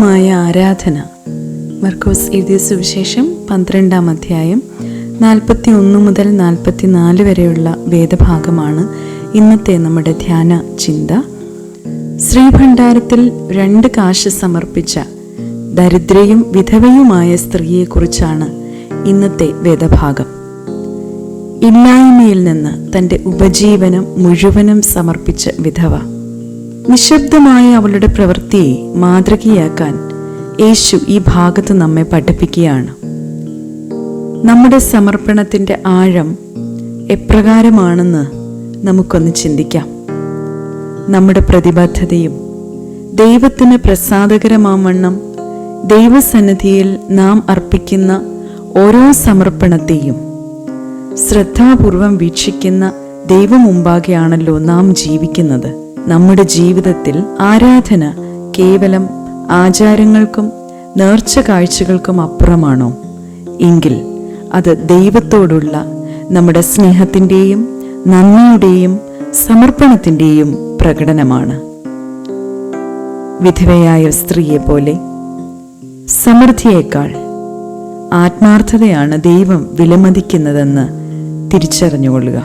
നിശബ്ദമായ ആരാധന. മർക്കോസ് എഴുതിയ സുവിശേഷം പന്ത്രണ്ടാം അധ്യായം നാൽപ്പത്തി ഒന്ന് മുതൽ നാൽപ്പത്തി നാല് വരെയുള്ള വേദഭാഗമാണ് ഇന്നത്തെ നമ്മുടെ ധ്യാന ചിന്ത. ശ്രീഭണ്ഡാരത്തിൽ രണ്ട് കാശ് സമർപ്പിച്ച ദരിദ്രയും വിധവയുമായ സ്ത്രീയെക്കുറിച്ചാണ് ഇന്നത്തെ വേദഭാഗം. ഇല്ലായ്മയിൽ നിന്ന് തന്റെ ഉപജീവനം മുഴുവനും സമർപ്പിച്ച വിധവ. നിശബ്ദമായ അവളുടെ പ്രവൃത്തിയെ മാതൃകയാക്കാൻ യേശു ഈ ഭാഗത്ത് നമ്മെ പഠിപ്പിക്കുകയാണ്. നമ്മുടെ സമർപ്പണത്തിന്റെ ആഴം എപ്രകാരമാണെന്ന് നമുക്കൊന്ന് ചിന്തിക്കാം. നമ്മുടെ പ്രതിബദ്ധതയും ദൈവത്തിന് പ്രസാദകരമാവണ്ണം ദൈവസന്നിധിയിൽ നാം അർപ്പിക്കുന്ന ഓരോ സമർപ്പണത്തെയും ശ്രദ്ധാപൂർവം വീക്ഷിക്കുന്ന ദൈവമുമ്പാകെയാണല്ലോ നാം ജീവിക്കുന്നത്. നമ്മുടെ ജീവിതത്തിൽ ആരാധന കേവലം ആചാരങ്ങൾക്കും നേർച്ച കാഴ്ചകൾക്കും അപ്പുറമാണോ? എങ്കിൽ അത് ദൈവത്തോടുള്ള നമ്മുടെ സ്നേഹത്തിന്റെയും നന്ദിയുടെയും സമർപ്പണത്തിന്റെയും പ്രകടനമാണ്. വിധവയായ സ്ത്രീയെ പോലെ സമൃദ്ധിയേക്കാൾ ആത്മാർത്ഥതയാണ് ദൈവം വിലമതിക്കുന്നതെന്ന് തിരിച്ചറിഞ്ഞുകൊള്ളുക.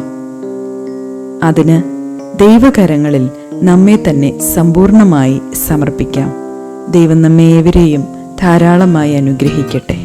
അതിന് ദൈവകരങ്ങളിൽ നമ്മെ തന്നെ സമ്പൂർണമായി സമർപ്പിക്കാം. ദൈവം നമ്മെ ഏവരെയും ധാരാളമായി അനുഗ്രഹിക്കട്ടെ.